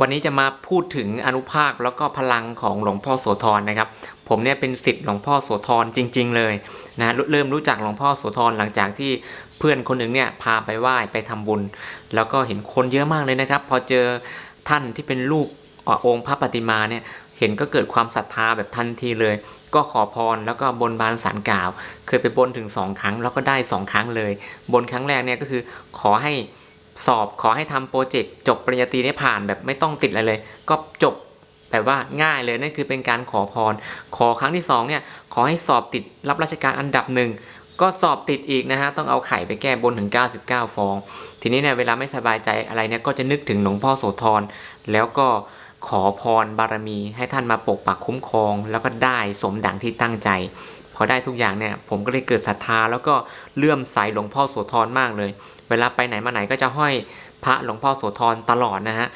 วันนี้จะมาพูดถึงอนุภาคแล้วก็พลังของหลวงพ่อโสธรนะครับ ผมเนี่ยเป็นศิษย์หลวงพ่อโสธรจริง ๆ เลยนะเริ่มรู้จักหลวงพ่อโสธรหลังจากที่เพื่อนคนหนึ่งเนี่ยพาไปไหว้ไปทำบุญ แล้วก็เห็นคนเยอะมากเลยนะครับ พอเจอท่านที่เป็นรูปเอ่อองค์พระปฏิมาเนี่ยเห็นก็เกิดความศรัทธาแบบทันทีเลย ก็ขอพรแล้วก็บนบานสารกล่าว เคยไปบนถึงสองครั้งแล้วก็ได้สองครั้งเลย บนครั้งแรกเนี่ยก็คือขอให้ สอบขอให้ทำโปรเจกต์จบปริญญาตรีเนี่ยผ่านแบบไม่ต้องติดอะไรเลย ก็จบแบบว่าง่ายเลยนั่นคือเป็นการขอพร ขอครั้งที่สองเนี่ยขอให้สอบติดรับราชการอันดับหนึ่งก็สอบติดอีกนะฮะต้องเอาไข่ไปแก้บนถึง 99 ฟอง ทีนี้เนี่ยเวลาไม่สบายใจอะไรเนี่ยก็จะนึกถึงหลวงพ่อโสธรแล้วก็ขอพรบารมีให้ท่านมาปกปักคุ้มครอง แล้วก็ได้สมดังที่ตั้งใจ ขอได้ทุกอย่างเนี่ยผมก็เลยเกิดศรัทธาแล้วก็เลื่อมใสหลวงพ่อโสธรมากเลย เวลาไปไหนมาไหนก็จะห้อยพระหลวงพ่อโสธรตลอดนะฮะ